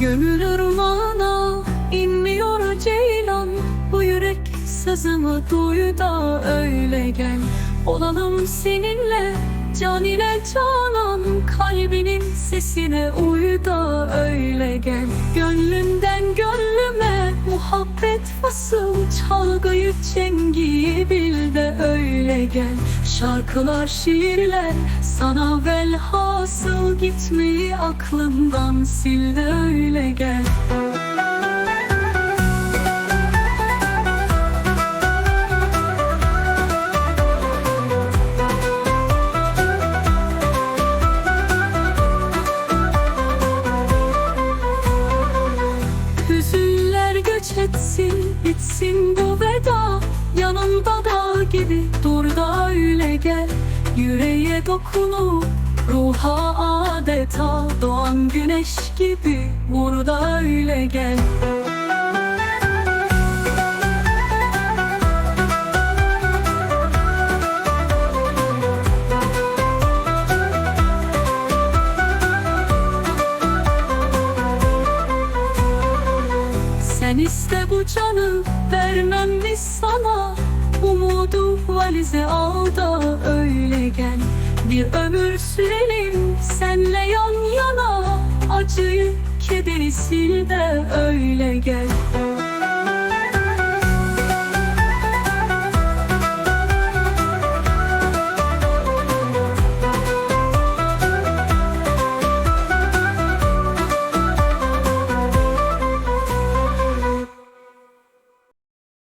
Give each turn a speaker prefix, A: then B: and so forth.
A: Gönül ırmağına inmiyor ceylan. Bu yürek sazımı duy da öyle gel. Olalım seninle can ile canan. Kalbinin sesine uy da öyle gel. Gönlümden gönlüme muhabbet fasıl. Çalgıyı çengiyi bil de öyle gel. Şarkılar şiirler sana ver velhasıl Gitmeyi aklımdan sil de öyle gel. Hüzünler göç etsin, bitsin bu veda. Yanımda dağ gibi dur da öyle gel. Yüreğe dokunup adeta Doğan güneş gibi. Vur da öyle gel. Sen iste bu canı vermem mi sana? Umudu valize al da öyle gel. Bir ömür yana Acıyı kederi sil de öyle gel